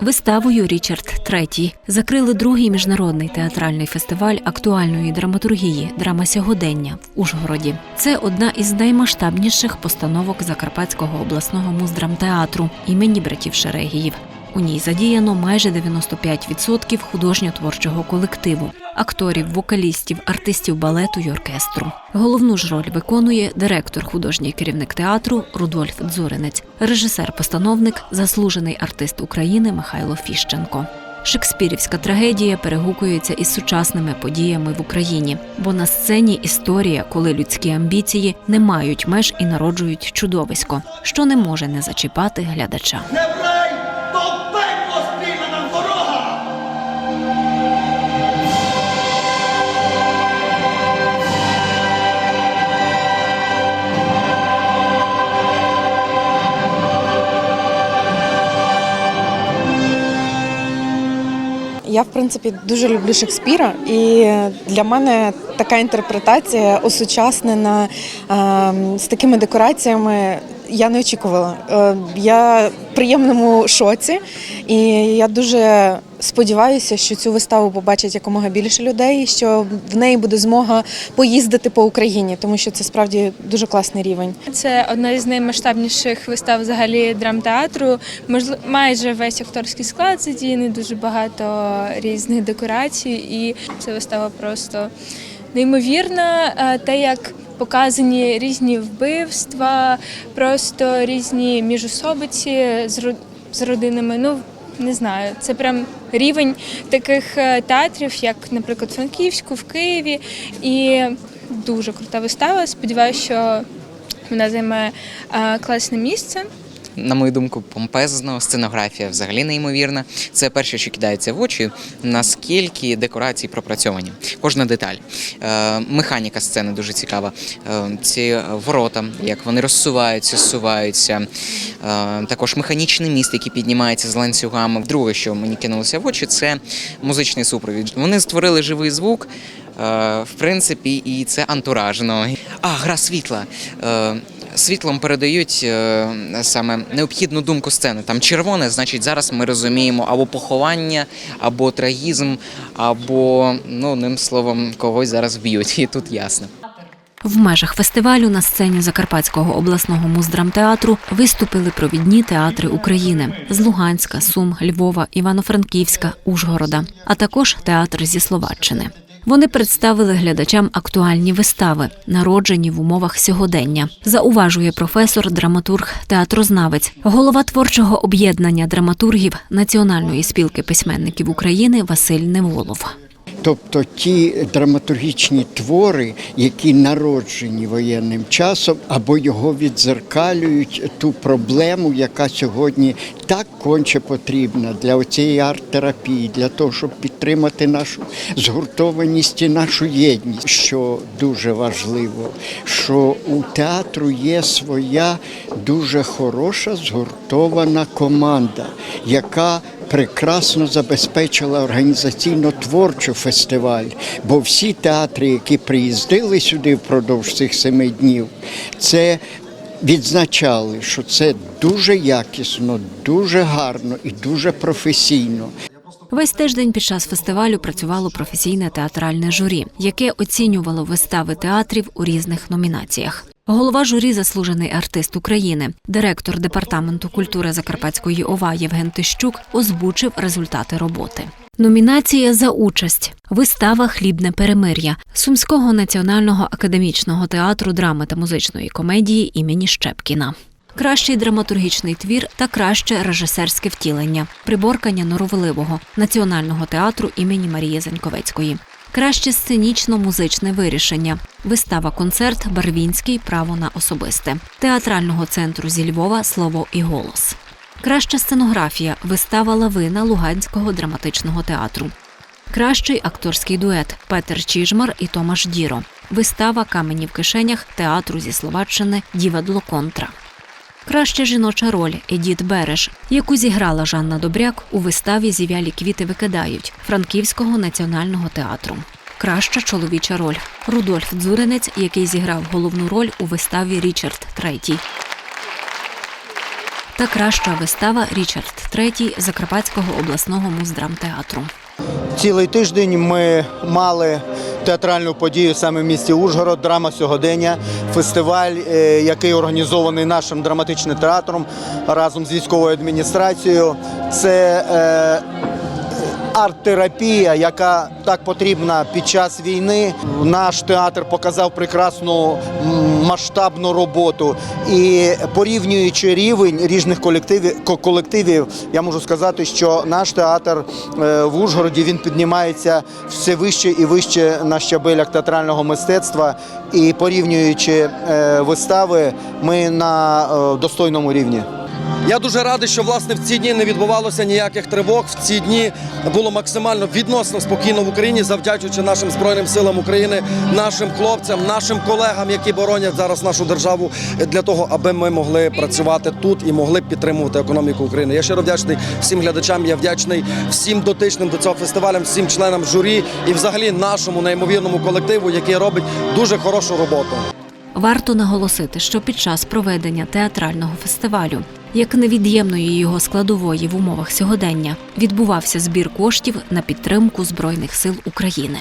Виставою Річард III закрили другий міжнародний театральний фестиваль актуальної драматургії Драма сьогодення в Ужгороді. Це одна із наймасштабніших постановок Закарпатського обласного муздрамтеатру імені братів Шерегіїв. У ній задіяно майже 95% художньо-творчого колективу, акторів, вокалістів, артистів балету й оркестру. Головну ж роль виконує директор, художній керівник театру Рудольф Дзуринець, режисер-постановник, заслужений артист України Михайло Фіщенко. Шекспірівська трагедія перегукується із сучасними подіями в Україні, бо на сцені історія, коли людські амбіції не мають меж і народжують чудовисько, що не може не зачіпати глядача. Я в принципі дуже люблю Шекспіра, і для мене така інтерпретація осучаснена е, з такими декораціями. Я не очікувала. Е, Я в приємному шоці, і я дуже сподіваюся, що цю виставу побачить якомога більше людей, що в неї буде змога поїздити по Україні, тому що це справді дуже класний рівень. Це одна із наймасштабніших вистав взагалі драмтеатру. Майже весь акторський склад задіяний, дуже багато різних декорацій, і ця вистава просто неймовірна. Е, Те, як показані різні вбивства, просто різні міжособиці з ро- з родинами. Ну не знаю, це прям рівень таких е, театрів, як, наприклад, Франківську, в Києві. І дуже крута вистава. Сподіваюся, що вона займе е, класне місце. На мою думку, помпезно, сценографія взагалі неймовірна. Це перше, що кидається в очі, наскільки декорації пропрацьовані. Кожна деталь. Е, механіка сцени дуже цікава. Е, ці ворота, як вони розсуваються, зсуваються. Е, також механічний міст, який піднімається з ланцюгами. Друге, що мені кинулося в очі, це музичний супровід. Вони створили живий звук. В принципі, і це антуражно. А, гра світла. Е, світлом передають е, саме необхідну думку сцени. Там червоне, значить, зараз ми розуміємо або поховання, або трагізм, або, ну, одним словом, когось зараз вб'ють. І тут ясно. В межах фестивалю на сцені Закарпатського обласного муздрамтеатру виступили провідні театри України з Луганська, Сум, Львова, Івано-Франківська, Ужгорода, а також театр зі Словаччини. Вони представили глядачам актуальні вистави, народжені в умовах сьогодення. Зауважує професор, драматург, театрознавець, голова творчого об'єднання драматургів Національної спілки письменників України Василь Неволов. Тобто ті драматургічні твори, які народжені воєнним часом, або його відзеркалюють ту проблему, яка сьогодні так конче потрібна для цієї арт-терапії, для того, щоб підтримати нашу згуртованість і нашу єдність. Що дуже важливо, що у театру є своя дуже хороша згуртована команда, яка прекрасно забезпечила організаційно-творчу фестиваль, бо всі театри, які приїздили сюди впродовж цих семи днів, це відзначали, що це дуже якісно, дуже гарно і дуже професійно. Весь тиждень під час фестивалю працювало професійне театральне журі, яке оцінювало вистави театрів у різних номінаціях. Голова журі заслужений артист України, директор департаменту культури Закарпатської ОВА Євген Тищук озвучив результати роботи. Номінація за участь вистава Хлібне перемир'я Сумського національного академічного театру драми та музичної комедії імені Щепкіна. Кращий драматургічний твір та краще режисерське втілення приборкання норовливого національного театру імені Марії Заньковецької. Краще сценічно-музичне вирішення. Вистава концерт Барвінський право на особисте театрального центру зі Львова слово і голос. Краща сценографія вистава Лавина Луганського драматичного театру. Кращий акторський дует Петер Чіжмар і Томаш Діро. Вистава Камені в кишенях театру зі Словаччини Діва Длоконтра. Краща жіноча роль Едіт Береш, яку зіграла Жанна Добряк у виставі Зів'ялі квіти викидають Франківського національного театру. Краща чоловіча роль Рудольф Дзуринець, який зіграв головну роль у виставі Річард III. та краща вистава Річард III Закарпатського обласного муздрамтеатру. Цілий тиждень ми мали театральну подію саме в місті Ужгород, драма сьогодення, фестиваль, е, який організований нашим драматичним театром разом з військовою адміністрацією. Це е, арт-терапія, яка так потрібна під час війни. Наш театр показав прекрасну масштабну роботу і порівнюючи рівень різних колективів, колективів, я можу сказати, що наш театр е, в Ужгороді він піднімається все вище і вище на щабелях театрального мистецтва. І порівнюючи е, вистави, ми на е, достойному рівні. Я дуже радий, що власне в ці дні не відбувалося ніяких тривог. В ці дні було максимально відносно спокійно в Україні, завдячуючи нашим збройним силам України, нашим хлопцям, нашим колегам, які боронять зараз нашу державу для того, аби ми могли працювати тут і могли підтримувати економіку України. Я щиро вдячний всім глядачам. Я вдячний всім дотичним до цього фестивалю, всім членам журі і, взагалі, нашому неймовірному колективу, який робить дуже хорошу роботу. Варто наголосити, що під час проведення театрального фестивалю, як невід'ємної його складової в умовах сьогодення, відбувався збір коштів на підтримку Збройних сил України.